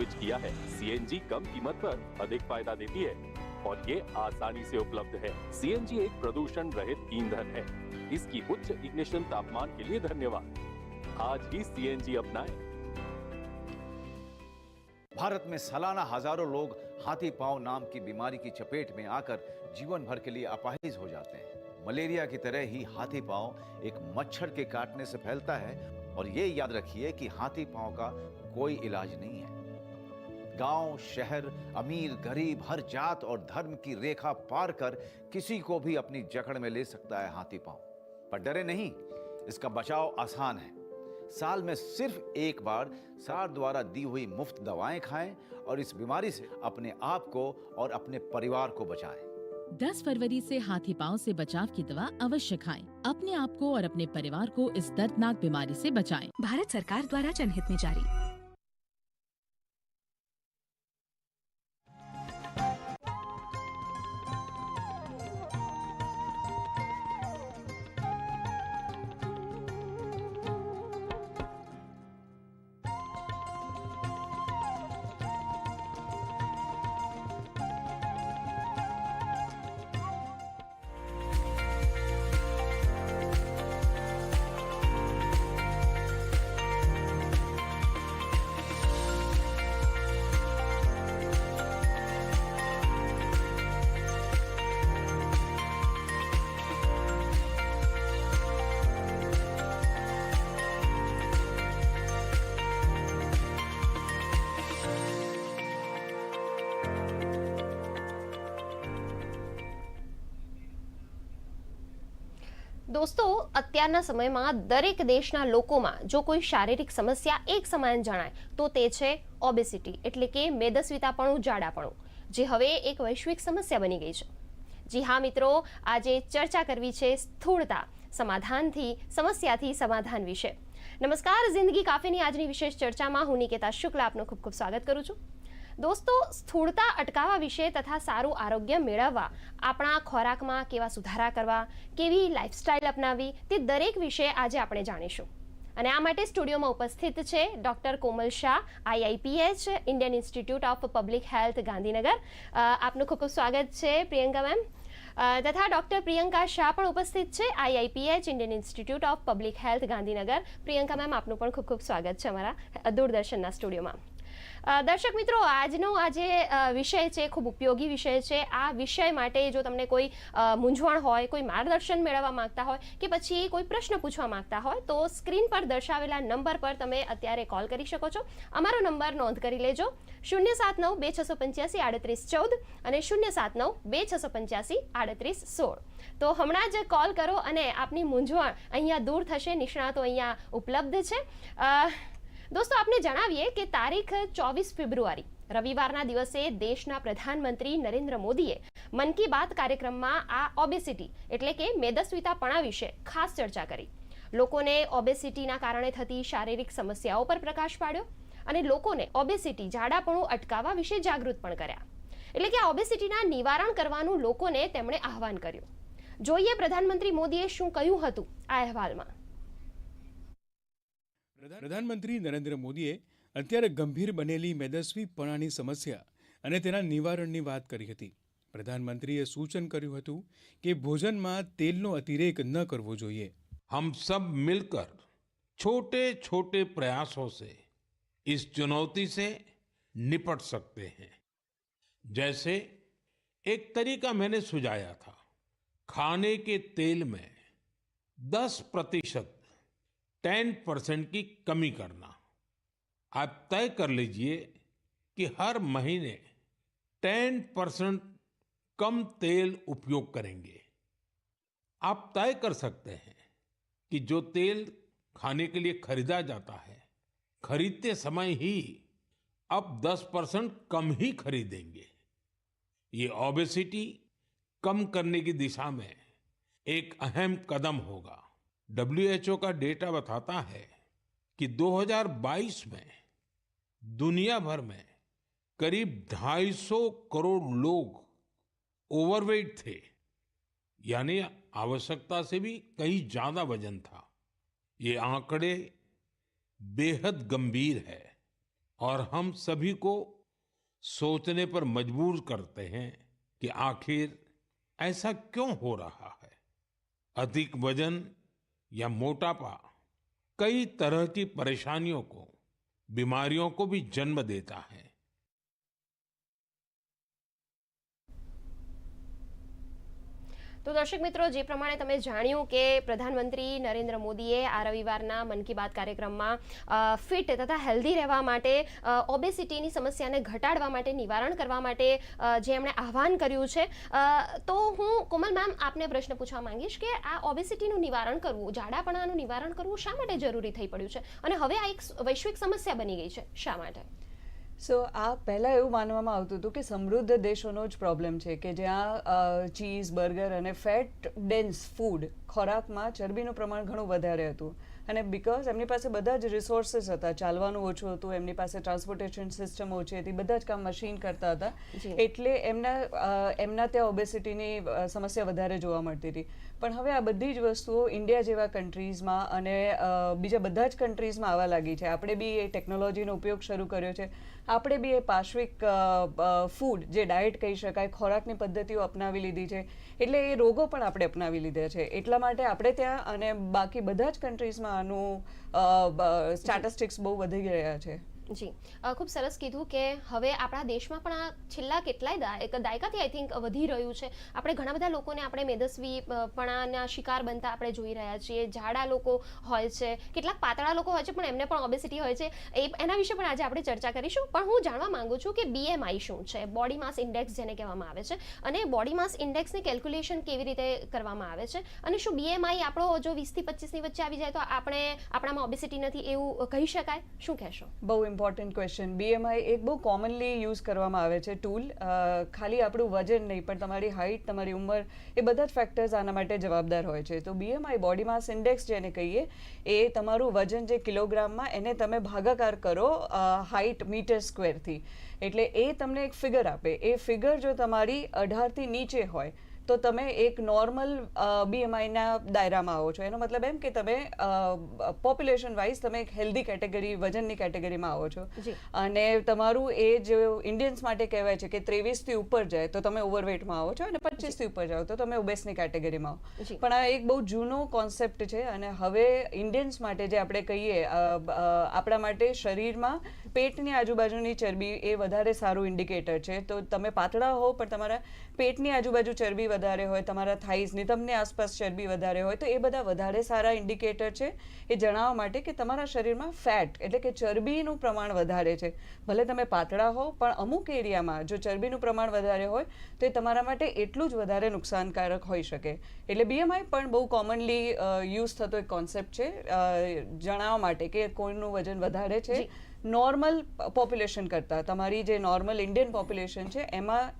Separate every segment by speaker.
Speaker 1: Switch किया है। CNG कम कीमत पर अधिक फ़ायदा देती है और ये आसानी से उपलब्ध है। सीएनजी एक प्रदूषण रहित ईंधन है। इसकी उच्च इग्निशन तापमान के लिए धन्यवाद। आज ही सीएनजी अपनाएँ।
Speaker 2: भारत में सालाना हज़ारों लोग हाथी पाँव नाम की बीमारी की चपेट में आकर जीवन भर के लिए अपाहिज हो जाते हैं। मलेरिया की तरह ही हाथी पाँव एक मच्छर के काटने से फैलता है और ये याद रखिए कि हाथी पाँव का कोई इलाज नहीं है। गाँव शहर अमीर गरीब हर जात और धर्म की रेखा पार कर किसी को भी अपनी जकड़ में ले सकता है हाथी पाँव पर डरे नहीं इसका बचाव आसान है साल में सिर्फ़ एक बार सार द्वारा दी हुई मुफ़्त दवाएँ खाएँ और इस बीमारी से अपने आप को और अपने परिवार को बचाएँ
Speaker 3: 10 फरवरी से हाथी पाँव से बचाव की दवा अवश्य खाएँ। अपने आप को और अपने परिवार को इस दर्दनाक बीमारी से बचाएँ।
Speaker 4: भारत सरकार द्वारा जनहित में जारी
Speaker 5: દોસ્તો, અત્યારના સમયમાં દરેક દેશના લોકોમાં જો કોઈ શારીરિક સમસ્યા એક સમાન જણાય, તો તે છે ઓબેસિટી એટલે કે મેદસ્વીતાપણું, જાડાપણું, જે હવે એક વૈશ્વિક સમસ્યા બની ગઈ છે. જી હા, મિત્રો, આજે ચર્ચા કરવી છે સ્થૂળતા, સમાધાનથી, સમસ્યાથી સમાધાન વિશે. નમસ્કાર, જિંદગી કાફીની આજની વિશેષ ચર્ચામાં હું નિકેતા શુક્લા આપનું ખૂબ ખૂબ સ્વાગત કરું છું. દોસ્તો, સ્થૂળતા અટકાવવા વિશે તથા સારું આરોગ્ય મેળવવા, આપણા ખોરાકમાં કેવા સુધારા કરવા, કેવી લાઇફસ્ટાઇલ અપનાવવી, તે દરેક વિશે આજે આપણે જાણીશું. અને આ માટે સ્ટુડિયોમાં ઉપસ્થિત છે doctor Komal Shah, IIPH, Indian institute of public health, Gandhinagar. આપનું ખૂબ ખૂબ સ્વાગત છે પ્રિયંકા મેમ. તથા ડૉક્ટર પ્રિયંકા શાહ પણ ઉપસ્થિત છે IIPH, Indian institute of public health, Gandhinagar. Priyanka ma'am, આપનું પણ ખૂબ ખૂબ સ્વાગત છે અમારા દૂરદર્શનના સ્ટુડિયોમાં. દર્શક મિત્રો, આજનો આ જે વિષય છે, ખૂબ ઉપયોગી વિષય છે. આ વિષય માટે જો તમને કોઈ મૂંઝવણ હોય, કોઈ માર્ગદર્શન મેળવવા માંગતા હોય કે પછી કોઈ પ્રશ્ન પૂછવા માંગતા હોય, તો સ્ક્રીન પર દર્શાવેલા નંબર પર તમે અત્યારે કોલ કરી શકો છો. અમારો નંબર નોંધ કરી લેજો. શૂન્ય સાત નવ બે છસો પંચ્યાસી આડત્રીસ ચૌદ અને શૂન્ય સાત નવ બે છસો પંચ્યાસી આડત્રીસ સોળ. તો હમણાં જ કોલ કરો અને આપની મૂંઝવણ અહીંયા દૂર થશે. નિષ્ણાતો અહીંયા ઉપલબ્ધ છે. દોસ્તો, આપને જણાવીએ કે તારીખ ચોવીસ ફેબ્રુઆરી, રવિવારના દિવસે દેશના પ્રધાનમંત્રી નરેન્દ્ર મોદીએ મન કી બાત કાર્યક્રમમાં આ ઓબેસિટી એટલે કે મેદસ્વીતાપણા વિશે ખાસ ચર્ચા કરી. લોકોને ઓબેસિટીના કારણે થતી શારીરિક સમસ્યાઓ પર પ્રકાશ પાડ્યો અને લોકોને ઓબેસિટી જાડાપણું અટકાવવા વિશે જાગૃત પણ કર્યા. એટલે કે આ ઓબેસિટીના નિવારણ કરવાનું લોકોને તેમણે આહવાન કર્યું. જોઈએ પ્રધાનમંત્રી મોદીએ શું કહ્યું હતું આ અહેવાલમાં.
Speaker 6: પ્રધાનમંત્રી નરેન્દ્ર મોદીએ અત્યારે ગંભીર બનેલી મેદસ્વીપણાની સમસ્યા અને તેના નિવારણની વાત કરી હતી પ્રધાનમંત્રીએ સૂચન કર્યું હતું કે ભોજનમાં તેલનો અતિરેક ન કરવો જોઈએ
Speaker 7: हम सब मिलकर छोटे छोटे प्रयासों से इस चुनौती से निपट सकते हैं जैसे एक तरीका मैंने सुझाया था खाने के तेल में 10 प्रतिशत 10 परसेंट की कमी करना। आप तय कर लीजिए कि हर महीने 10 परसेंट कम तेल उपयोग करेंगे। आप तय कर सकते हैं कि जो तेल खाने के लिए खरीदा जाता है, खरीदते समय ही अब 10 परसेंट कम ही खरीदेंगे। ये ओबेसिटी कम करने की दिशा में एक अहम कदम होगा। डब्ल्यूएचओ का डेटा बताता है कि 2022 में, दुनिया भर में करीब 250 करोड़ लोग ओवरवेट थे। यानी आवश्यकता से भी कहीं ज़्यादा वज़न था। ये आंकड़े बेहद गंभीर है और हम सभी को सोचने पर मजबूर करते हैं कि आखिर ऐसा क्यों हो रहा है। अधिक वज़न या मोटापा कई तरह की परेशानियों को बीमारियों को भी जन्म देता है
Speaker 5: તો દર્શક મિત્રો, જે પ્રમાણે તમે જાણ્યું કે પ્રધાનમંત્રી નરેન્દ્ર મોદીએ આ રવિવારના મન કી બાત કાર્યક્રમમાં ફિટ તથા હેલ્ધી રહેવા માટે ઓબેસિટીની સમસ્યાને ઘટાડવા માટે, નિવારણ કરવા માટે જે એમણે આહવાન કર્યું છે તો હું કોમલ મેમ આપને પ્રશ્ન પૂછવા માંગીશ કે આ ઓબેસિટીનું નિવારણ કરવું, જાડાપણાનું નિવારણ કરવું શા માટે જરૂરી થઈ પડ્યું છે? અને હવે આ એક વૈશ્વિક સમસ્યા બની ગઈ છે, શા માટે?
Speaker 8: સો આ પહેલાં એવું માનવામાં આવતું હતું કે સમૃદ્ધ દેશોનો જ પ્રોબ્લેમ છે કે જ્યાં ચીઝ બર્ગર અને ફેટ ડેન્સ ફૂડ ખોરાકમાં ચરબીનું પ્રમાણ ઘણું વધારે હતું. અને બિકોઝ એમની પાસે બધા જ રિસોર્સિસ હતા ચાલવાનું ઓછું હતું એમની પાસે ટ્રાન્સપોર્ટેશન સિસ્ટમ ઓછી હતી બધા જ કામ મશીન કરતા હતા. એટલે એમના એમના ત્યાં ઓબેસિટીની સમસ્યા વધારે જોવા મળતી હતી. પણ હવે આ બધી જ વસ્તુઓ ઇન્ડિયા જેવા કન્ટ્રીઝમાં અને બીજા બધા જ કન્ટ્રીઝમાં આવવા લાગી છે. આપણે બી એ ટેકનોલોજીનો ઉપયોગ શરૂ કર્યો છે. આપણે બી એ પાર્શ્વિક ફૂડ જે ડાયટ કહી શકાય, ખોરાકની પદ્ધતિઓ અપનાવી લીધી છે. એટલે એ રોગો પણ આપણે અપનાવી લીધા છે. એટલા માટે આપણે ત્યાં અને બાકી બધા જ કન્ટ્રીઝમાં આનું સ્ટેટિસ્ટિક્સ બહુ વધી ગયા છે.
Speaker 5: જી. ખૂબ સરસ કીધું કે હવે આપણા દેશમાં પણ આ છેલ્લા કેટલાય દાયકાથી આઈ થિંક વધી રહ્યું છે. આપણે ઘણા બધા લોકોને આપણે મેદસ્વી અ, શિકાર બનતા આપણે જોઈ રહ્યા છીએ. જાડા લોકો હોય છે. કેટલાક પાતળા લોકો હોય છે પણ એમને પણ ઓબેસિટી હોય છે. એ એના વિશે પણ આજે આપણે ચર્ચા કરીશું. પણ હું જાણવા માંગુ છું કે બીએમઆઈ શું છે? બોડી માસ ઇન્ડેક્સ જેને કહેવામાં આવે છે. અને બોડી માસ ઇન્ડેક્સની કેલ્ક્યુલેશન કેવી રીતે કરવામાં આવે છે? અને શું બીએમઆઈ આપણો જો વીસથી પચીસની વચ્ચે આવી જાય તો આપણે આપણામાં ઓબેસિટી નથી એવું કહી શકાય? શું કહેશો?
Speaker 8: બહુ ઇમ્પોર્ટન્ટ ક્વેશ્ચન બીએમઆઈ એક બહુ કોમનલી યુઝ કરવામાં આવે છે ટૂલ ખાલી આપણું વજન નહીં, પણ તમારી હાઇટ તમારી ઉંમર, એ બધા જ ફેક્ટર્સ આના માટે જવાબદાર હોય છે. તો બીએમઆઈ બોડી માસ ઇન્ડેક્સ જેને કહીએ, એ તમારું વજન જે કિલોગ્રામમાં, એને તમે ભાગાકાર કરો હાઇટ મીટર સ્ક્વેરથી એટલે એ તમને એક ફિગર આપે. એ ફિગર જો તમારી અઢારથી નીચે હોય તો તમે એક નોર્મલ બીએમઆઈના દાયરામાં આવો છો. એનો મતલબ એમ કે તમે પોપ્યુલેશન વાઇઝ તમે એક હેલ્ધી કેટેગરી વજનની કેટેગરીમાં આવો છો. અને તમારું એ જે ઇન્ડિયન્સ માટે કહેવાય છે કે ત્રેવીસથી ઉપર જાય તો તમે ઓવરવેટમાં આવો છો અને પચીસથી ઉપર જાઓ તો તમે ઓબેસની કેટેગરીમાં આવો. પણ આ એક બહુ જૂનો કોન્સેપ્ટ છે અને હવે ઇન્ડિયન્સ માટે જે આપણે કહીએ આપણા માટે શરીરમાં પેટની આજુબાજુની ચરબી એ વધારે સારું ઇન્ડિકેટર છે. તો તમે પાતળા હો, પણ તમારા પેટની આજુબાજુ ચરબી વધારે હોય, તમારા થાઈઝની તમને આસપાસ ચરબી વધારે હોય, તો એ બધા વધારે સારા ઇન્ડિકેટર છે. એ જણાવવા માટે કે તમારા શરીરમાં ફેટ એટલે કે ચરબીનું પ્રમાણ વધારે છે. ભલે તમે પાતળા હો, પણ અમુક એરિયામાં જો ચરબીનું પ્રમાણ વધારે હોય, તો એ તમારા માટે એટલું જ વધારે નુકસાનકારક હોઈ શકે. એટલે બીએમઆઈ પણ બહુ કોમનલી યુઝ થતો એક કોન્સેપ્ટ છે. જણાવવા માટે કે કોઈનું વજન વધારે છે. નોર્મલ પોપ્યુલેશન કરતાં. તમારી જે નોર્મલ ઇન્ડિયન પોપ્યુલેશન છે એમાં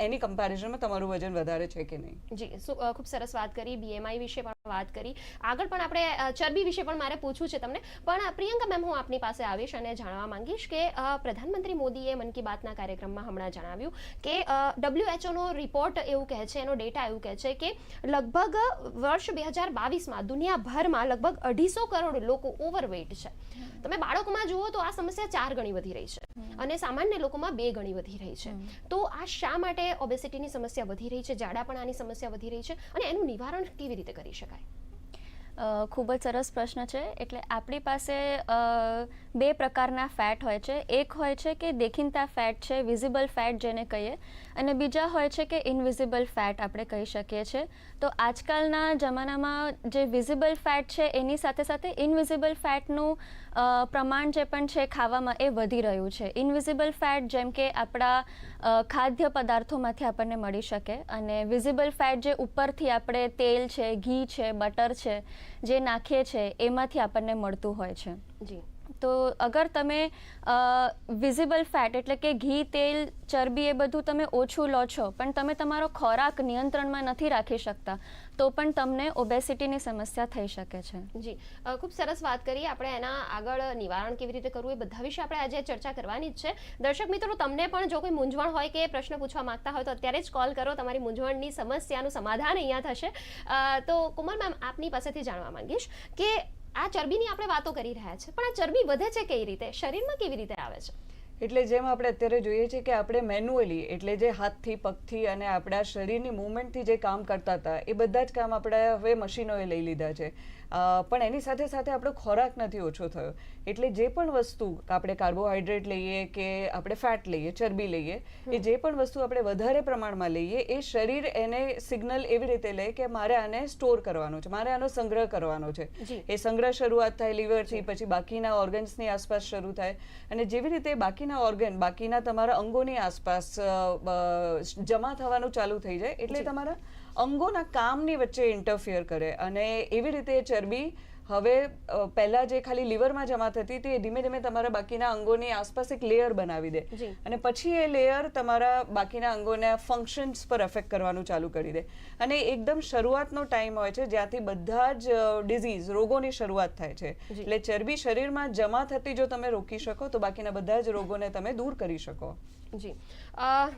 Speaker 8: એની કમ્પેરિઝનમાં તમારું વજન વધારે છે કે નહીં?
Speaker 5: જી સુ- ખૂબ સરસ વાત કરી બીએમઆઈ વિશે પણ વાત કરી. આગળ પણ આપણે ચરબી વિશે પણ મારે પૂછવું છે તમને. પણ પ્રિયંકા મેમ હું આપની પાસે આવીશ અને જાણવા માંગીશ કે પ્રધાનમંત્રી મોદીએ મન કી બાતના કાર્યક્રમમાં હમણાં જણાવ્યું કે ડબ્લ્યુએચઓનો રિપોર્ટ એવું કહે છે એનો ડેટા એવું કહે છે કે લગભગ વર્ષ બે હજાર બાવીસમાં દુનિયાભરમાં લગભગ અઢીસો કરોડ લોકો ઓવરવેટ છે. તમે બાળકોમાં જુઓ તો આ સમસ્યા ચાર ગણી વધી રહી છે. અને સામાન્ય લોકોમાં બે ગણી વધી રહી છે. તો આ શા માટે ઓબેસિટીની સમસ્યા વધી રહી છે? જાડાપણાની સમસ્યા વધી રહી છે? અને એનું નિવારણ કેવી રીતે કરી શકાય?
Speaker 9: ખૂબ જ સરસ પ્રશ્ન છે. એટલે આપણી પાસે બે પ્રકારના ફેટ હોય છે. એક હોય છે કે દેખીનતા ફેટ છે, વિઝિબલ ફેટ જેને કહીએ. અને બીજા હોય છે કે ઇનવિઝિબલ ફેટ આપણે કહી શકીએ છીએ. તો આજકાલના જમાનામાં જે વિઝિબલ ફેટ છે, એની સાથે સાથે ઇનવિઝિબલ ફેટનું પ્રમાણ જે પણ છે ખાવામાં એ વધી રહ્યું છે. ઇનવિઝિબલ ફેટ જેમ કે આપણા ખાદ્ય પદાર્થોમાંથી આપણને મળી શકે. અને વિઝિબલ ફેટ જે ઉપરથી આપણે તેલ છે, ઘી છે, બટર છે જે નાખીએ છીએ એમાંથી આપણને મળતું હોય છે.
Speaker 5: જી.
Speaker 9: તો અગર તમે વિઝિબલ ફેટ એટલે કે ઘી, તેલ, ચરબી એ બધું તમે ઓછું લો છો, પણ તમે તમારો ખોરાક નિયંત્રણમાં નથી રાખી શકતા, તો પણ તમને ઓબેસિટીની સમસ્યા થઈ શકે છે.
Speaker 5: જી. ખૂબ સરસ વાત કરી. આપણે એના આગળ નિવારણ કેવી રીતે કરવું એ બધા વિશે આપણે આજે ચર્ચા કરવાની જ છે. દર્શક મિત્રો, તમને પણ જો કોઈ મૂંઝવણ હોય કે પ્રશ્ન પૂછવા માંગતા હોય તો અત્યારે જ કોલ કરો. તમારી મૂંઝવણની સમસ્યાનું સમાધાન અહીંયા થશે. તો કુમાર મેમ આપની પાસેથી જાણવા માંગીશ કે આ ચરબીની આપણે વાતો કરી રહ્યા છે. પણ આ ચરબી વધે છે કઈ રીતે? શરીરમાં કેવી રીતે આવે છે?
Speaker 8: એટલે જેમ આપણે અત્યારે જોઈએ છીએ કે આપણે મેન્યુઅલી, એટલે જે હાથથી, પગથી અને આપણા શરીરની મૂવમેન્ટથી જે કામ કરતા હતા, એ બધા જ કામ આપણે હવે મશીનોએ લઈ લીધા છે. પણ એની સાથે સાથે આપણો ખોરાક નથી ઓછો થયો. એટલે જે પણ વસ્તુ આપણે કાર્બોહાઈડ્રેટ લઈએ કે આપણે ફેટ લઈએ ચરબી લઈએ એ જે પણ વસ્તુ આપણે વધારે પ્રમાણમાં લઈએ એ શરીર એને સિગ્નલ એવી રીતે લે કે મારે આને સ્ટોર કરવાનો છે મારે આનો સંગ્રહ કરવાનો છે. એ સંગ્રહ શરૂઆત થાય લીવરથી પછી બાકીના ઓર્ગન્સની આસપાસ શરૂ થાય. અને જેવી રીતે બાકીના ઓર્ગન બાકીના તમારા અંગોની આસપાસ જમા થવાનું ચાલુ થઈ જાય એટલે તમારા અંગોના કામની વચ્ચે ઇન્ટરફિયર કરે અને એવી રીતે એ ચરબી હવે પહેલા જે ખાલી લીવરમાં જમા થતી તે ધીમે ધીમે તમારા બાકીના અંગોની આસપાસ એક લેયર બનાવી દે. અને પછી એ લેયર તમારા બાકીના અંગોના ફંક્શન્સ પર અફેક્ટ કરવાનું ચાલુ કરી દે. અને એકદમ શરૂઆતનો ટાઈમ હોય છે જ્યાંથી બધા જ ડિઝીઝ રોગોની શરૂઆત થાય છે. એટલે ચરબી શરીરમાં જમા થતી જો તમે રોકી શકો તો બાકીના બધા જ રોગોને તમે દૂર કરી શકો.
Speaker 5: જી.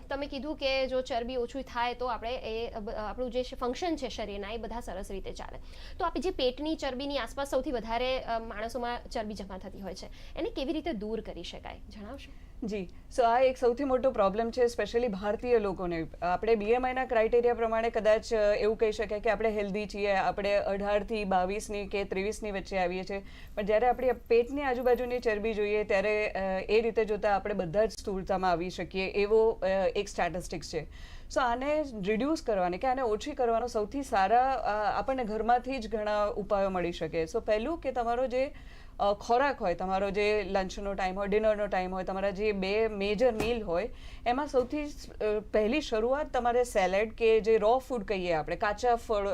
Speaker 5: તમે કીધું કે જો ચરબી ઓછું થાય તો આપણે એ આપણું જે ફંક્શન છે શરીરના, એ બધા સરસ રીતે ચાલે. તો આપણે જે પેટની ચરબીની આસપાસ સૌથી વધારે માણસોમાં ચરબી જમા થતી હોય છે. એને કેવી રીતે દૂર કરી શકાય? જણાવશો?
Speaker 8: જી. સો આ એક સૌથી મોટો પ્રોબ્લેમ છે સ્પેશિયલી ભારતીય લોકોને. આપણે બીએમઆઈના ક્રાઇટેરિયા પ્રમાણે કદાચ એવું કહી શકાય કે આપણે હેલ્ધી છીએ, આપણે અઢારથી બાવીસની કે ત્રેવીસની વચ્ચે આવીએ છીએ. પણ જ્યારે આપણી પેટની આજુબાજુની ચરબી જોઈએ, ત્યારે એ રીતે જોતાં આપણે બધા જ સ્થૂળતામાં આવી શકીએ, એવો એક સ્ટેટિસ્ટિક્સ છે. સો આને રિડ્યુસ કરવાની કે આને ઓછી કરવાનો સૌથી સારા આપણને ઘરમાંથી જ ઘણા ઉપાયો મળી શકે. સો પહેલું કે તમારો જે ખોરાક હોય તમારો જે લંચનો ટાઈમ હોય ડિનરનો ટાઈમ હોય તમારા જે બે મેજર મીલ હોય એમાં સૌથી પહેલી શરૂઆત તમારે સેલેડ કે જે રો ફૂડ કહીએ આપણે કાચા ફળ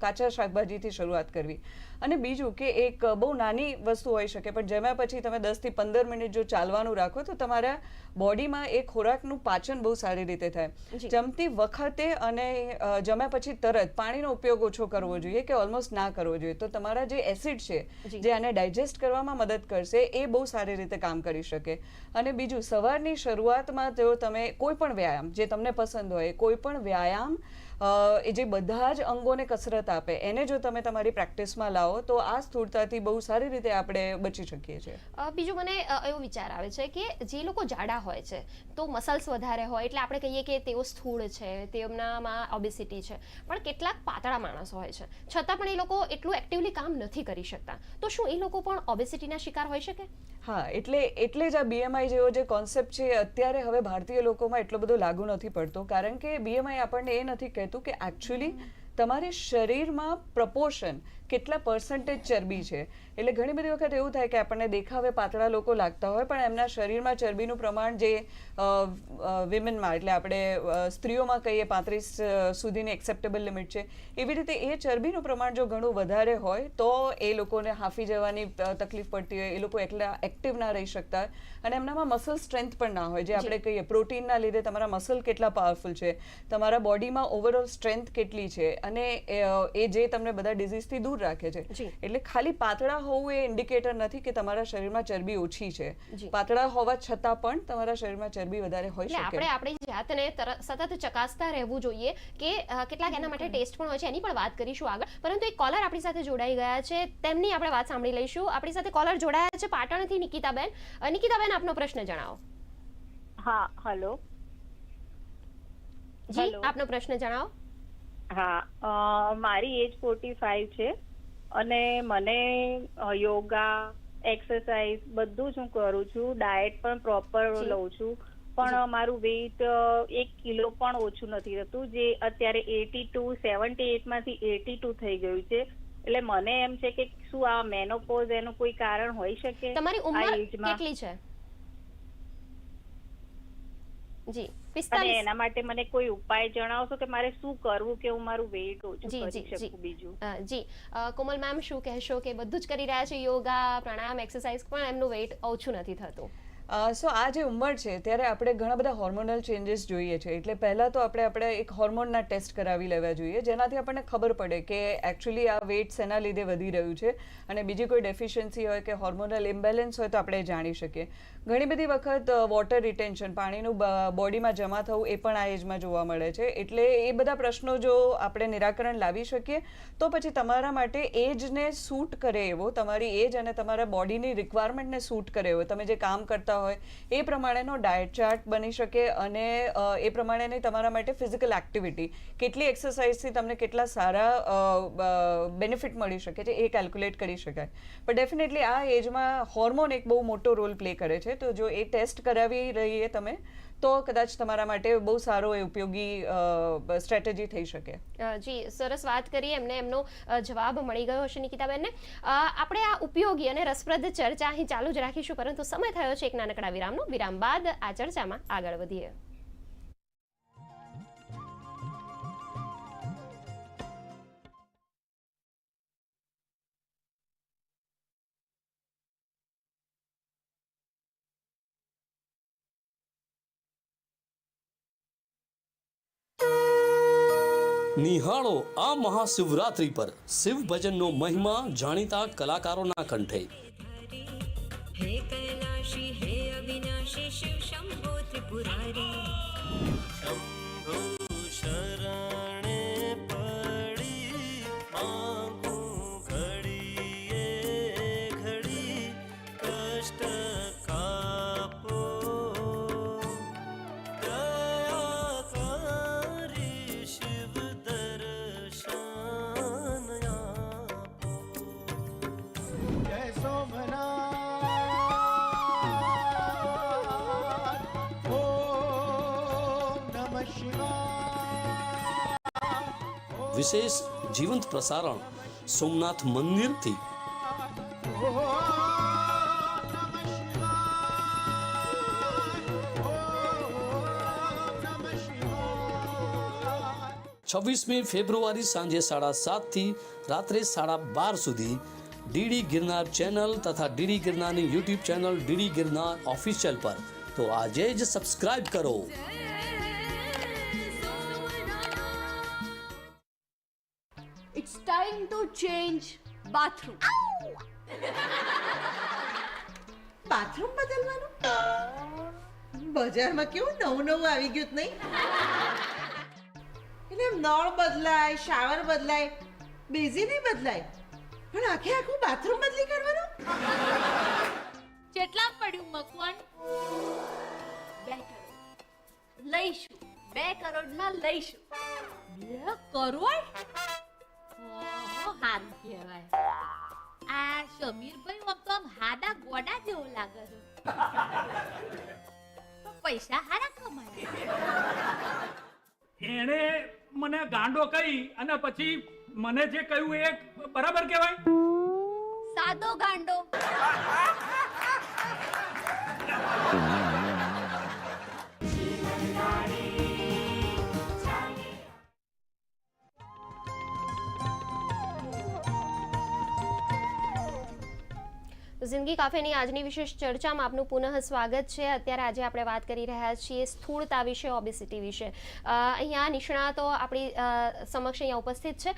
Speaker 8: કાચા શાકભાજીથી શરૂઆત કરવી. અને બીજું કે એક બહુ નાની વસ્તુ હોઈ શકે પણ જેમાં પછી તમે દસથી પંદર મિનિટ જો ચાલવાનું રાખો તો તમારા બોડીમાં એ ખોરાકનું પાચન બહુ સારી રીતે થાય. જમતી વખતે અને જમ્યા પછી તરત પાણીનો ઉપયોગ ઓછો કરવો જોઈએ કે ઓલમોસ્ટ ના કરવો જોઈએ. તો તમારા જે એસિડ છે
Speaker 5: જે.
Speaker 8: આને ડાયજેસ્ટ કરવામાં મદદ કરશે, એ બહુ સારી રીતે કામ કરી શકે. અને બીજું, સવારની શરૂઆતમાં જો તમે કોઈ પણ વ્યાયામ, જે તમને પસંદ હોય, કોઈ પણ વ્યાયામ એ જે બધા જ અંગોને કસરત આપે, એને જો તમે તમારી પ્રેક્ટિસમાં લાવો, તો આ સ્થૂળતાથી બહુ સારી રીતે આપણે બચી શકીએ છીએ.
Speaker 5: બીજું મને એવો વિચાર આવે છે કે જે લોકો જાડા હોય છે, તો મસલ્સ વધારે હોય, એટલે આપણે કહીએ કે તેઓ સ્થૂળ છે તેમનામાં ઓબેસિટી છે, પણ કેટલાક પાતળા માણસ હોય છે. છતાં પણ એ લોકો એટલું એક્ટિવલી કામ નથી કરી શકતા. તો શું એ લોકો પણ ઓબેસિટીના શિકાર હોઈ શકે?
Speaker 8: હા એટલે એટલે જ આ બીએમઆઈ જેવો જે કોન્સેપ્ટ છે અત્યારે હવે ભારતીય લોકોમાં એટલો બધો લાગુ નથી પડતો. કારણ કે બીએમઆઈ આપણને એ નથી કહેતું કે એકચ્યુઅલી તમારે શરીરમાં પ્રપોર્શન કેટલા પર્સન્ટેજ ચરબી છે? એટલે ઘણી બધી વખત એવું થાય કે આપણને દેખાવે પાતળા લોકો લાગતા હોય પણ એમના શરીરમાં ચરબીનું પ્રમાણ જે વિમેનમાં એટલે આપણે સ્ત્રીઓમાં કહીએ પાંત્રીસ સુધીની એક્સેપ્ટેબલ લિમિટ છે. એવી રીતે એ ચરબીનું પ્રમાણ જો ઘણું વધારે હોય તો એ લોકોને હાંફી જવાની તકલીફ પડતી હોય એ લોકો એટલા એક્ટિવ ના રહી શકતા અને એમનામાં મસલ સ્ટ્રેન્થ પણ ના હોય. જે આપણે કહીએ પ્રોટીનના લીધે તમારા મસલ કેટલા પાવરફુલ છે. તમારા બોડીમાં ઓવરઓલ સ્ટ્રેન્થ કેટલી છે? અને એ એ જે તમને બધા ડિઝીઝથી દૂર રાખે છે. એટલે ખાલી પાતળા હોવું એ ઇન્ડિકેટર નથી કે તમારા શરીરમાં ચરબી ઓછી છે. પાતળા હોવા છતાં પણ તમારા શરીરમાં ચરબી વધારે હોઈ
Speaker 5: છે
Speaker 8: શકે.
Speaker 5: આપણે આપણી જાતને સતત ચકાસતા રહેવું જોઈએ કે કેટલાક એના માટે ટેસ્ટ પણ હોય છે એની પણ વાત કરીશું આગળ. પરંતુ એક કોલર આપણી સાથે જોડાઈ ગયા છે તેમની આપણે વાત સાંભળી લઈશું. આપણી સાથે કોલર જોડાયા છે પાટણથી નિકિતાબેન. નિકિતાબેન આપનો પ્રશ્ન જણાવો.
Speaker 10: હા હેલો.
Speaker 5: જી આપનો પ્રશ્ન જણાવો.
Speaker 10: હા અ, મારી એજ ફોર્ટી ફાઈવ છે. અને મને યોગા એક્સરસાઇઝ બધું જ હું કરું છું. ડાયટ પણ પ્રોપર લઉં છું. પણ મારું વેઇટ એક કિલો પણ ઓછું નથી થતું જે અત્યારે એટી ટુ સેવન્ટી એટમાંથી એટી ટુ થઈ ગયું છે. એટલે મને એમ છે કે શું આ મેનોપોઝ એનું કોઈ કારણ હોઈ શકે?
Speaker 5: તમારી
Speaker 10: આ
Speaker 5: ઉંમર
Speaker 10: એજમાં?
Speaker 5: કેટલી છે? જી
Speaker 10: અને એના માટે મને કોઈ ઉપાય જણાવશો કે મારે શું કરવું કે હું મારું વેઇટ ઓછું કરી. શકું બીજું?
Speaker 5: જી. કોમલ મેમ શું કહેશો કે બધું જ કરી રહ્યા છે યોગા પ્રાણાયામ એક્સરસાઇઝ પણ એમનું વેઇટ ઓછું નથી થતું?
Speaker 8: સો આ જે ઉંમર છે, ત્યારે આપણે ઘણા બધા હોર્મોનલ ચેન્જીસ જોઈએ છે. એટલે પહેલાં તો આપણે આપણે એક હોર્મોનના ટેસ્ટ કરાવી લેવા જોઈએ, જેનાથી આપણને ખબર પડે કે એકચ્યુઅલી આ વેઇટ શેના લીધે વધી રહ્યું છે અને બીજી કોઈ ડેફિશિયન્સી હોય કે હોર્મોનલ ઇમ્બેલેન્સ હોય તો આપણે જાણી શકીએ. ઘણી બધી વખત વોટર રિટેન્શન પાણીનું બોડીમાં જમા થવું એ પણ આ એજમાં જોવા મળે છે. એટલે એ બધા પ્રશ્નો જો આપણે નિરાકરણ લાવી શકીએ, તો પછી તમારા માટે એજને સૂટ કરે એવો, તમારી એજ અને તમારા બોડીની રિક્વાયરમેન્ટને સૂટ કરે એવો. તમે જે કામ કરતા હોય, એ પ્રમાણેનો ડાયટ ચાર્ટ બની શકે અને એ પ્રમાણેની તમારા માટે ફિઝિકલ એક્ટિવિટી કેટલી એક્સરસાઇઝથી તમને કેટલા સારા બેનિફિટ મળી શકે છે, એ કેલ્ક્યુલેટ કરી શકાય. પણ ડેફિનેટલી આ એજમાં હોર્મોન એક બહુ મોટો રોલ પ્લે કરે છે. તો જો એ ટેસ્ટ કરાવી રહીએ તમે તો કદાચ તમારા માટે બહુ સારો એ ઉપયોગી સ્ટ્રેટેજી થઈ શકે.
Speaker 5: જી, સરસ વાત કરી એમને. એમનો જવાબ મળી ગયો હશે, નિકિતાબેનને. આપણે આ ઉપયોગી અને રસપ્રદ ચર્ચા અહીં ચાલુ જ રાખીશું, પરંતુ સમય થયો છે એક નાનકડા વિરામનો. વિરામ બાદ આ ચર્ચામાં આગળ વધીએ.
Speaker 11: નિહાળો આ મહાશિવરાત્રિ પર. શિવ ભજનનો મહિમા જાણીતા કલાકારોના કંઠે.
Speaker 12: विशेष जीवंत
Speaker 13: प्रसारण सोमनाथ मंदिर
Speaker 11: थी छवीसमी फेब्रुआरी सांजे साढ़ा सात थी, रात्र साढ़ा बार सुधी डीडी गिरनार चैनल तथा DD Girnar YouTube channel DD Girnar official पर। तो आज सब्सक्राइब
Speaker 14: करो। Time bathroom change bathroom.
Speaker 15: Bathroom બદલવાનું બજારમાં કેવું નવું નવું આવી ગયું નહીં? એટલે નળ બદલાય શાવર બદલાય બેઝી નહીં બદલાય. પણ આખે આખું બાથરૂમ બદલી કરવાનું?
Speaker 14: કેટલા પડ્યું મકવાન બે કરોડ. લઈશું. બે કરોડમાં લઈશું. બે કરોડ? ઓહો હારું કહેવાય. આ સમીરભાઈ આમ તો આમ હાડા ગોડા જેવો લાગે છે. તો પૈસા હારા કમાય.
Speaker 16: એણે મને ગાંડો કહી અને પછી મને જે કહ્યું એ બરાબર કહેવાય?
Speaker 14: સાદો ગાંડો.
Speaker 5: જિંદગી કાફેની આજની વિશેષ ચર્ચામાં આપનું પુનઃ સ્વાગત છે. અત્યારે આજે આપણે વાત કરી રહ્યા છીએ સ્થૂળતા વિશે ઓબેસિટી વિશે. અહીંયા નિષ્ણાતો આપણી સમક્ષ અહીંયા ઉપસ્થિત છે.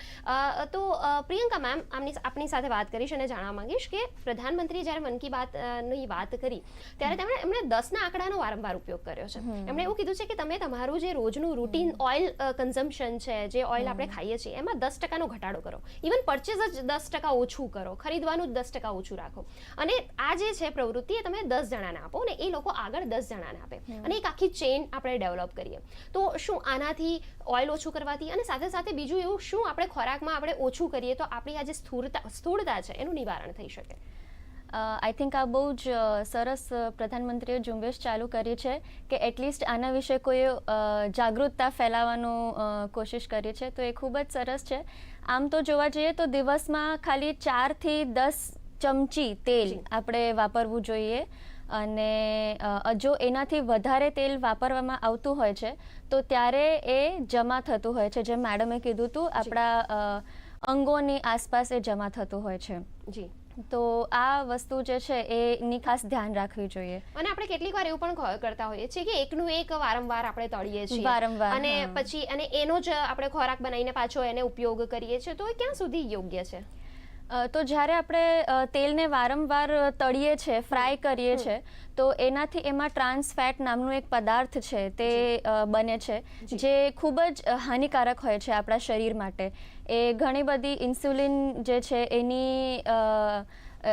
Speaker 5: તો પ્રિયંકા મેમ આમની આપણી સાથે વાત કરીશ અને જાણવા માંગીશ કે પ્રધાનમંત્રી જ્યારે મન કી બાતની વાત કરી ત્યારે તેમણે એમણે દસના આંકડાનો વારંવાર ઉપયોગ કર્યો છે. એમણે એવું કીધું છે કે તમે તમારું જે રોજનું રૂટીન ઓઇલ કન્ઝમ્પશન છે જે ઓઇલ આપણે ખાઈએ છીએ એમાં દસ ટકાનો ઘટાડો કરો. ઇવન પરચેઝ જ દસ ટકા ઓછું કરો. ખરીદવાનું જ દસ ટકા ઓછું રાખો. અને આ જે છે પ્રવૃત્તિ એ તમે દસ જણાને આપો અને એ લોકો આગળ દસ જણાને આપે. અને એક આખી ચેઇન આપણે ડેવલપ કરીએ. તો શું આનાથી ઓઇલ ઓછું કરવાથી અને સાથે સાથે બીજું એવું શું આપણે ખોરાકમાં આપણે ઓછું કરીએ તો આપણી આ જે સ્થૂળતા સ્થૂળતા છે એનું નિવારણ થઈ શકે?
Speaker 9: આઈ થિંક આ બહુ જ સરસ પ્રધાનમંત્રીએ ઝુંબેશ ચાલુ કરી છે કે એટલીસ્ટ આના વિશે કોઈ જાગૃતતા ફેલાવવાનું કોશિશ કરી છે. તો એ ખૂબ જ સરસ છે. આમ તો જોવા જઈએ તો દિવસમાં ખાલી ચારથી દસ ચમચી તેલ આપણે વાપરવું જોઈએ. અને જો એનાથી વધારે તેલ વાપરવામાં આવતું હોય છે તો ત્યારે એ જમા થતું હોય છે. જેમ મેડમે કીધું હતું આપણા અંગોની આસપાસ એ જમા થતું હોય છે.
Speaker 5: જી.
Speaker 9: તો આ વસ્તુ જે છે એની ખાસ ધ્યાન રાખવી જોઈએ.
Speaker 5: અને આપણે કેટલીક વાર એવું પણ કરતા હોઈએ છીએ કે એકનું એક વારંવાર આપણે તળીએ છીએ.
Speaker 9: વારંવાર,
Speaker 5: અને પછી અને એનો જ આપણે ખોરાક બનાવીને પાછો એને ઉપયોગ કરીએ છીએ તો એ ક્યાં સુધી યોગ્ય છે?
Speaker 9: તો જ્યારે આપણે તેલને વારંવાર તળીએ છે ફ્રાય કરીએ છે તો એનાથી એમાં ટ્રાન્સ ફેટ નામનું એક પદાર્થ છે તે બને છે જે. ખૂબ જ હાનિકારક હોય છે આપણા શરીર માટે. એ ઘણી બધી ઇન્સ્યુલિન જે છે એની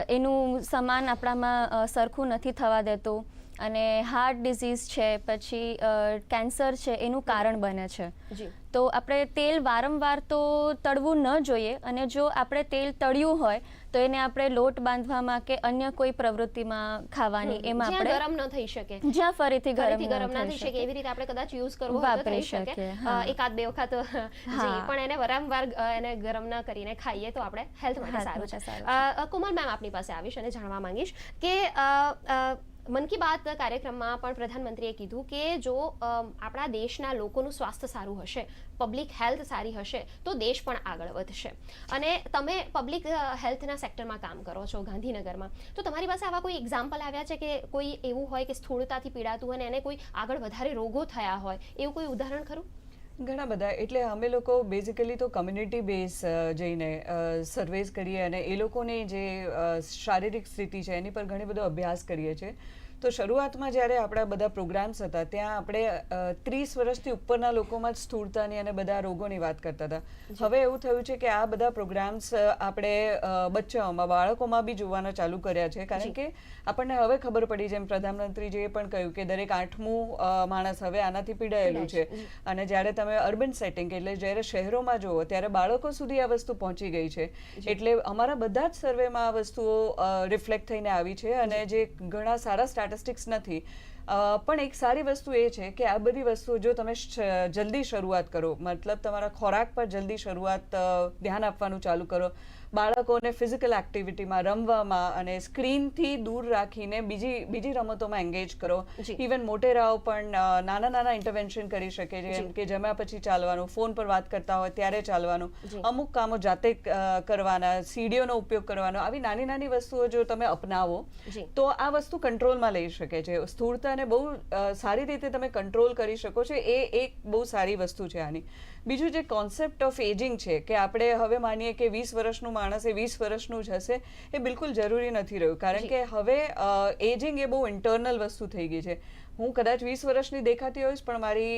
Speaker 9: એનું સમાન આપણામાં સરખું નથી થવા દેતું. અને હાર્ટ ડિઝીઝ છે પછી કેન્સર છે એનું કારણ બને છે. તો આપણે તેલ વારંવાર તો તળવું ન જોઈએ અને જો આપણે તેલ તળ્યું હોય તો એને આપણે લોટ બાંધવામાં કે અન્ય કોઈ પ્રવૃત્તિમાં ખાવાની એમાં આપણે
Speaker 5: ગરમ ન થઈ શકે.
Speaker 9: જ્યાં ફરીથી ગરમ
Speaker 5: ગરમ ન થઈ શકે એવી રીતે આપણે કદાચ યુઝ કરવો હોય થઈ શકે. એકાદ બે વખત પણ એને વારંવાર એને ગરમ ન કરીને ખાઈએ તો આપણે હેલ્થ માટે સારું છે. કોમલ મેમ આપની પાસે આવીશ અને જાણવા માંગીશ કે મન કી બાત કાર્યક્રમમાં પણ પ્રધાનમંત્રીએ કીધું કે જો આપણા દેશના લોકોનું સ્વાસ્થ્ય સારું હશે પબ્લિક હેલ્થ સારી હશે, તો દેશ પણ આગળ વધશે. અને તમે પબ્લિક હેલ્થના સેક્ટરમાં કામ કરો છો, ગાંધીનગરમાં, તો તમારી પાસે આવા કોઈ એક્ઝામ્પલ આવ્યા છે કે કોઈ એવું હોય કે સ્થૂળતાથી પીડાતું હોય અને એને કોઈ આગળ વધારે રોગો થયા હોય? એવું કોઈ ઉદાહરણ ખરું?
Speaker 8: ઘણા બધા. એટલે અમે લોકો બેઝિકલી તો કમ્યુનિટી બેઝ જઈને સર્વેસ કરીએ અને એ લોકોની જે શારીરિક સ્થિતિ છે એની પર ઘણી બધો અભ્યાસ કરીએ છીએ. તો શરૂઆતમાં જ્યારે આપણા બધા પ્રોગ્રામ્સ હતા ત્યાં આપણે ત્રીસ વર્ષથી ઉપરના લોકોમાં જ સ્થૂળતાની અને બધા રોગોની વાત કરતા હતા. હવે એવું થયું છે કે આ બધા પ્રોગ્રામ્સ આપણે બચ્ચાઓમાં બાળકોમાં બી જોવાના ચાલુ કર્યા છે. કારણ કે આપણને હવે ખબર પડી જેમ પ્રધાનમંત્રીજીએ પણ કહ્યું કે દરેક આઠમું માણસ હવે આનાથી પીડાયેલું છે. અને જ્યારે તમે અર્બન સેટિંગ એટલે જ્યારે શહેરોમાં જુઓ ત્યારે બાળકો સુધી આ વસ્તુ પહોંચી ગઈ છે. એટલે અમારા બધા જ સર્વેમાં આ વસ્તુઓ રિફ્લેક્ટ થઈને આવી છે. અને જે ઘણા સારા સ્ટેટિસ્ટિક્સ નથી. પણ એક સારી વસ્તુ એ છે કે આ બધી વસ્તુઓ જો તમે જલ્દી શરૂઆત કરો, મતલબ તમારા ખોરાક પર જલ્દી શરૂઆત ધ્યાન આપવાનું ચાલુ કરો બાળકોને ફિઝિકલ એક્ટિવિટીમાં રમવામાં અને સ્ક્રીનથી દૂર રાખીને બીજી બીજી રમતોમાં એન્ગેજ કરો. ઇવન મોટેરાઓ પણ નાના નાના ઇન્ટરવેન્શન કરી શકે છે. કે જમ્યા પછી ચાલવાનું ફોન પર વાત કરતા હોય ત્યારે ચાલવાનું. અમુક કામો જાતે કરવાના સીડીઓનો ઉપયોગ કરવાનો. આવી નાની નાની વસ્તુઓ જો તમે અપનાવો તો આ વસ્તુ કંટ્રોલમાં લઈ શકે છે. સ્થૂળતાને બહુ સારી રીતે તમે કંટ્રોલ કરી શકો છો. એ એક બહુ સારી વસ્તુ છે આની. બીજું જે કોન્સેપ્ટ ઓફ એજિંગ છે કે આપણે હવે માનીએ કે વીસ વર્ષનું માણસ એ વીસ વર્ષનું જ હશે એ બિલકુલ જરૂરી નથી રહ્યું. કારણ કે હવે એજિંગ એ બહુ ઇન્ટરનલ વસ્તુ થઈ ગઈ છે. હું કદાચ વીસ વર્ષની દેખાતી હોઈશ પણ મારી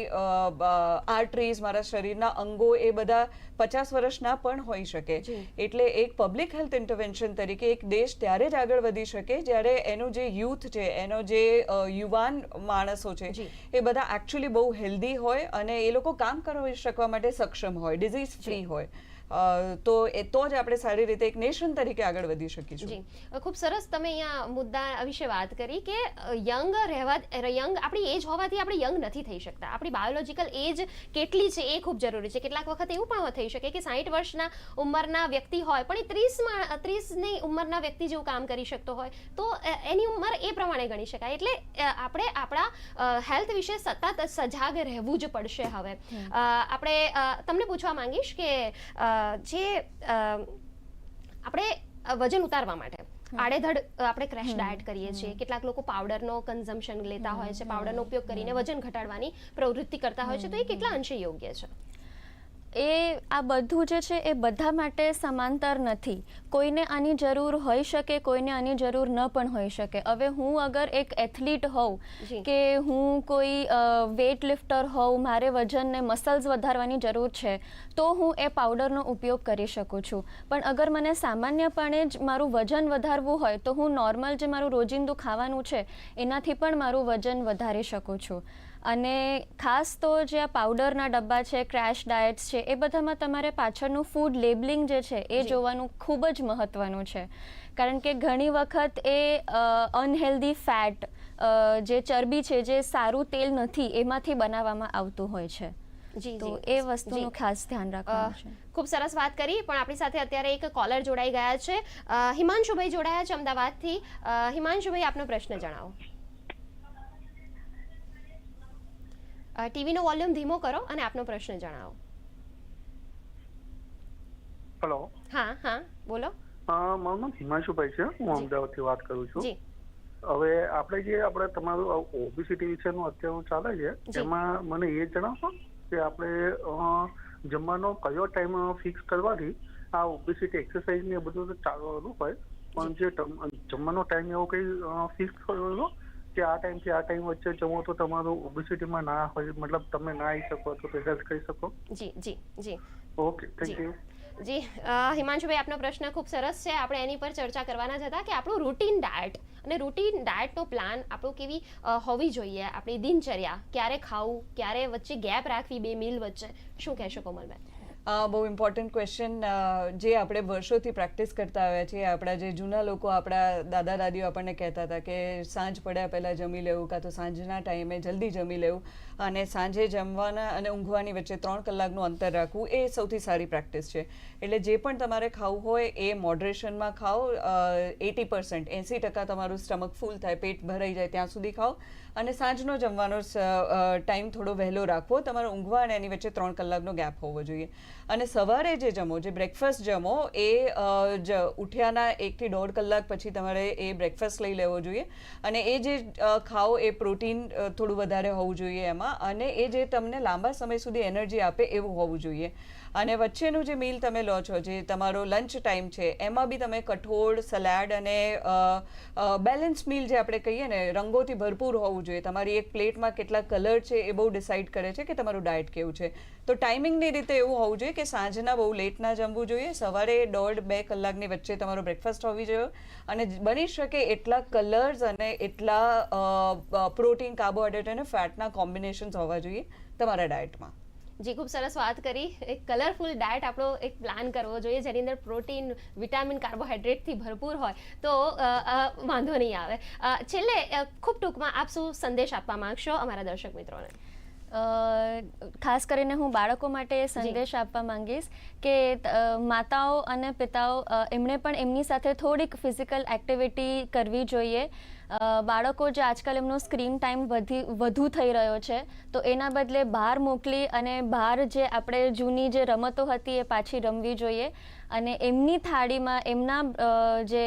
Speaker 8: આર્ટરીઝ મારા શરીરના અંગો એ બધા પચાસ વર્ષના પણ હોઈ શકે. એટલે એક પબ્લિક હેલ્થ ઇન્ટરવેન્શન તરીકે એક દેશ ત્યારે જ આગળ વધી શકે જ્યારે એનું જે યુથ છે એનો જે યુવાન માણસો છે એ બધા એકચ્યુઅલી બહુ હેલ્ધી હોય અને એ લોકો કામ કરી શકવા માટે સક્ષમ હોય ડિઝીઝ ફ્રી હોય. તો એ તો જ આપણે સારી રીતે એક નેશન તરીકે આગળ વધી શકીશું.
Speaker 5: જી. ખૂબ સરસ તમે અહીંયા મુદ્દા વિશે વાત કરી કે યંગ રહેવા યંગ આપણી એજ હોવાથી આપણે યંગ નથી થઈ શકતા. આપણી બાયોલોજીકલ એજ કેટલી છે એ ખૂબ જરૂરી છે. કેટલાક વખત એવું પણ થઈ શકે કે સાઠ વર્ષના ઉંમરના વ્યક્તિ હોય પણ એ ત્રીસમાં ત્રીસની ઉંમરના વ્યક્તિ જેવું કામ કરી શકતો હોય તો એની ઉંમર એ પ્રમાણે ગણી શકાય. એટલે આપણે આપણા હેલ્થ વિશે સતત સજાગ રહેવું જ પડશે હવે. આપણે તમને પૂછવા માંગીશ કે જે અ, આપણે વજન ઉતારવા માટે. આડેધડ આપણે ક્રેશ ડાયટ કરીએ છીએ. કેટલાક લોકો પાવડરનો કન્ઝમ્પશન લેતા હોય છે પાવડરનો ઉપયોગ કરીને વજન ઘટાડવાની પ્રવૃત્તિ કરતા હોય છે. તો એ કેટલા અંશે યોગ્ય છે?
Speaker 9: એ આ બધું જે છે એ બધા માટે સમાંતર નથી. કોઈને આની જરૂર હોઈ શકે કોઈને આની જરૂર ન પણ હોઈ શકે. હવે હું અગર એક એથ્લીટ હોઉં કે હું કોઈ વેઇટ લિફ્ટર હોઉં મારે વજનને મસલ્સ વધારવાની જરૂર છે તો હું એ પાવડરનો ઉપયોગ કરી શકું છું. પણ અગર મને સામાન્યપણે જ મારું વજન વધારવું હોય તો હું નોર્મલ જે મારું રોજિંદુ ખાવાનું છે એનાથી પણ મારું વજન વધારી શકું છું. અને ખાસ તો જે આ પાવડરના ડબ્બા છે ક્રેશ ડાયટ્સ છે એ બધામાં તમારે પાછળનું ફૂડ લેબલિંગ જે છે એ જોવાનું ખૂબ જ મહત્ત્વનું છે. કારણ કે ઘણી વખત એ અનહેલ્ધી ફેટ જે ચરબી છે જે સારું તેલ નથી એમાંથી બનાવવામાં આવતું હોય છે.
Speaker 5: જી
Speaker 9: તો એ વસ્તુનું ખાસ ધ્યાન રાખવાનું છે.
Speaker 5: ખૂબ સરસ વાત કરી. પણ આપણી સાથે અત્યારે એક કોલર જોડાઈ ગયા છે. હિમાંશુભાઈ જોડાયા છે અમદાવાદથી. હિમાંશુભાઈ આપનો પ્રશ્ન જણાવો. ટીવીનો વોલ્યુમ ધીમો કરો અને આપનો પ્રશ્ન જણાવો.
Speaker 17: હેલો.
Speaker 5: હા હા બોલો.
Speaker 17: મારું નામ હિમાંશુભાઈ છે. હું અમદાવાદથી વાત કરું છું. હવે આપણે જે આપણે તમારું ઓબિસિટી વિશેનું અત્યારનું ચાલે છે. એમાં મને એ જણાવશો કે આપણે જમવાનો કયો ટાઈમ ફિક્સ કરવાથી આ ઓબિસિટી એક્સરસાઇઝ ને બધું ચાલવાનું હોય. પણ જે. જમવાનો ટાઈમ એવો કઈ ફિક્સ કરેલો કે આ ટાઈમથી આ ટાઈમ વચ્ચે જમો તો તમારું ઓબિસિટીમાં ના હોય મતલબ તમે ના આવી શકો તો પેલા કહી શકો.
Speaker 5: જી જી જી.
Speaker 17: ઓકે થેન્ક યુ
Speaker 5: જી હિમાંશુભાઈ આપનો પ્રશ્ન ખૂબ સરસ છે. આપણે એની પર ચર્ચા કરવાના જ હતા કે આપણું રૂટીન ડાયટ અને રૂટીન ડાયટનો પ્લાન આપણો કેવી હોવી જોઈએ? આપણી દિનચર્યા ક્યારે ખાવું ક્યારે વચ્ચે ગેપ રાખવી બે મીલ વચ્ચે? શું કહેશો કોમલબેન?
Speaker 8: આ બહુ ઇમ્પોર્ટન્ટ ક્વેશ્ચન જે આપણે વર્ષોથી પ્રેક્ટિસ કરતા આવ્યા છીએ. આપણા જે જૂના લોકો, આપણા દાદા દાદીઓ આપણને કહેતા હતા કે સાંજ પડ્યા પહેલાં જમી લેવું કાં તો સાંજના ટાઈમે જલ્દી જમી લેવું અને સાંજે જમવાના અને ઊંઘવાની વચ્ચે ત્રણ કલાકનું અંતર રાખવું એ સૌથી સારી પ્રેક્ટિસ છે. એટલે જે પણ તમારે ખાવું હોય એ મોડરેશનમાં ખાઓ એટી પર્સન્ટ એંસી ટકા તમારું સ્ટમક ફૂલ થાય, પેટ ભરાઈ જાય ત્યાં સુધી ખાઓ. અને સાંજનો જમવાનો ટાઈમ થોડો વહેલો રાખવો. તમારે ઊંઘવા અને એની વચ્ચે ત્રણ કલાકનો ગેપ હોવો જોઈએ. અને સવારે જે જમો, જે બ્રેકફાસ્ટ જમો, એ જ, ઉઠ્યાના એકથી દોઢ કલાક પછી તમારે એ બ્રેકફાસ્ટ લઈ લેવો જોઈએ. અને એ જે ખાઓ એ પ્રોટીન થોડું વધારે હોવું જોઈએ એમાં. અને એ જે તમને લાંબા સમય સુધી એનર્જી આપે એવું હોવું જોઈએ. અને વચ્ચેનું જે મીલ તમે લો છો, જે તમારો લંચ ટાઈમ છે, એમાં બી તમે કઠોળ, સલાડ અને બેલેન્સ મીલ જે આપણે કહીએ ને, રંગોથી ભરપૂર હોવું જોઈએ. તમારી એક પ્લેટમાં કેટલા કલર છે એ બહુ ડિસાઇડ કરે છે કે તમારું ડાયટ કેવું છે. તો ટાઈમિંગની રીતે એવું હોવું જોઈએ કે સાંજના બહુ લેટ ના જમવું જોઈએ. સવારે દોઢ, બે કલાકની વચ્ચે તમારો બ્રેકફાસ્ટ હોવી જોઈએ અને બની શકે એટલા કલર્સ અને એટલા પ્રોટીન કાર્બોહાઈડ્રેટ અને ફેટના કોમ્બિનેશન્સ હોવા જોઈએ તમારા ડાયટમાં
Speaker 5: જી ખૂબ સરસ વાત કરી. એક કલરફુલ ડાયટ આપણો એક પ્લાન કરવો જોઈએ જેની અંદર પ્રોટીન વિટામિન કાર્બોહાઈડ્રેટથી ભરપૂર હોય. તો વાંધો નહીં આવે. છેલ્લે ખૂબ ટૂંકમાં આપ શું સંદેશ આપવા માંગશો અમારા દર્શક મિત્રોને?
Speaker 9: ખાસ કરીને હું બાળકો માટે સંદેશ આપવા માંગીશ કે માતાઓ અને પિતાઓ એમણે પણ એમની સાથે થોડીક ફિઝિકલ એક્ટિવિટી કરવી જોઈએ. બાળકો જે આજકાલ એમનો સ્ક્રીન ટાઈમ વધી, વધુ થઈ રહ્યો છે, તો એના બદલે બહાર મોકલી અને બહાર જે આપણે જૂની જે રમતો હતી એ પાછી રમવી જોઈએ. અને એમની થાળીમાં, એમના જે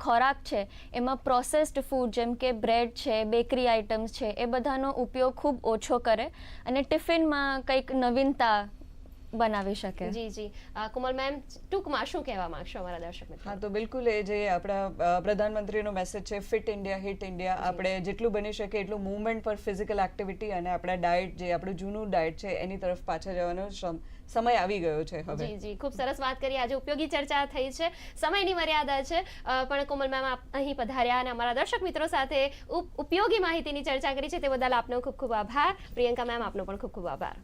Speaker 9: ખોરાક છે, એમાં પ્રોસેસ્ડ ફૂડ જેમ કે બ્રેડ છે બેકરી આઇટમ્સ છે, એ બધાનો ઉપયોગ ખૂબ ઓછો કરે. અને ટિફિનમાં કંઈક નવીનતા બનાવી શકે.
Speaker 5: જી જી. કુમલ કોમલ મેમ ટૂંકમાં શું કહેવા માંગશો અમારા દર્શક મિત્રો?
Speaker 8: હા તો બિલકુલ એ જે આપણા પ્રધાનમંત્રીનો મેસેજ છે ફિટ ઇન્ડિયા હિટ ઇન્ડિયા આપણે જેટલું બની શકે એટલું મૂવમેન્ટ પર ફિઝિકલ એક્ટિવિટી અને આપણા ડાયટ જે આપણું જૂનું ડાયટ છે એની તરફ પાછા જવાનો સમય આવી ગયો છે હવે.
Speaker 5: જી જી. ખૂબ સરસ વાત કરી. આજે ઉપયોગી ચર્ચા થઈ છે. સમયની મર્યાદા છે. અ, પણ કોમલ મેમ આપ અહીં પધાર્યા અને અમારા દર્શક મિત્રો સાથે ઉપયોગી માહિતીની ચર્ચા કરી છે. તે બદલ આપનો ખૂબ ખૂબ આભાર. પ્રિયંકા મેમ આપનો પણ ખૂબ ખૂબ આભાર.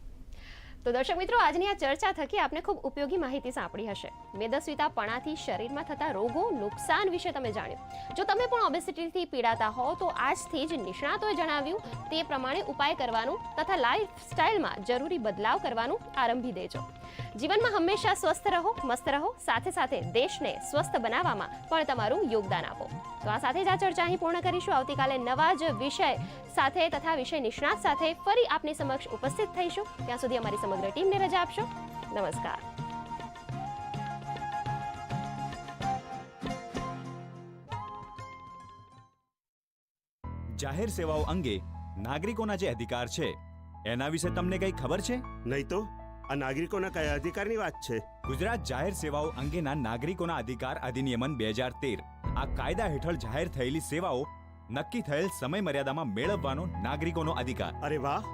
Speaker 5: તો દર્શક મિત્રો, આજની આ ચર્ચા થકી આપને ખૂબ ઉપયોગી માહિતી સાંપડી હશે. મેદસ્વીતા પણાથી શરીરમાં થતા રોગો, નુકસાન વિશે તમે જાણ્યું. જો તમે પણ ઓબેસિટીથી પીડાતા હો, તો આજથી જ નિષ્ણાતોએ જણાવ્યું, તે પ્રમાણે ઉપાય કરવાનું તથા લાઈફસ્ટાઈલમાં જરૂરી બદલાવ કરવાનું આરંભી દેજો. જીવનમાં હંમેશા સ્વસ્થ રહો મસ્ત રહો સાથે સાથે દેશને સ્વસ્થ બનાવવામાં પણ તમારું યોગદાન આપો. તો આ સાથે જ આ ચર્ચા અહીં પૂર્ણ કરીશું. આવતીકાલે નવા જ વિષય સાથે તથા વિષય નિષ્ણાત સાથે ફરી આપની સમક્ષ ઉપસ્થિત થઈશું. ત્યાં સુધી અમારી સમગ્ર ટીમને રજા આપશો. નમસ્કાર.
Speaker 18: જાહેર સેવાઓ અંગે નાગરિકોના જે અધિકાર છે એના વિશે તમને કંઈ ખબર છે?
Speaker 19: નહીં તો? આ નાગરિકોના કયા અધિકારની વાત છે?
Speaker 18: ગુજરાત જાહેર સેવાઓ અંગેના નાગરિકોના અધિકાર અધિનિયમન બે હજાર તેર. આ કાયદા હેઠળ જાહેર થયેલી સેવાઓ નક્કી થયેલ સમય મર્યાદામાં મેળવવાનો નાગરિકોનો અધિકાર.
Speaker 19: અરે વાહ!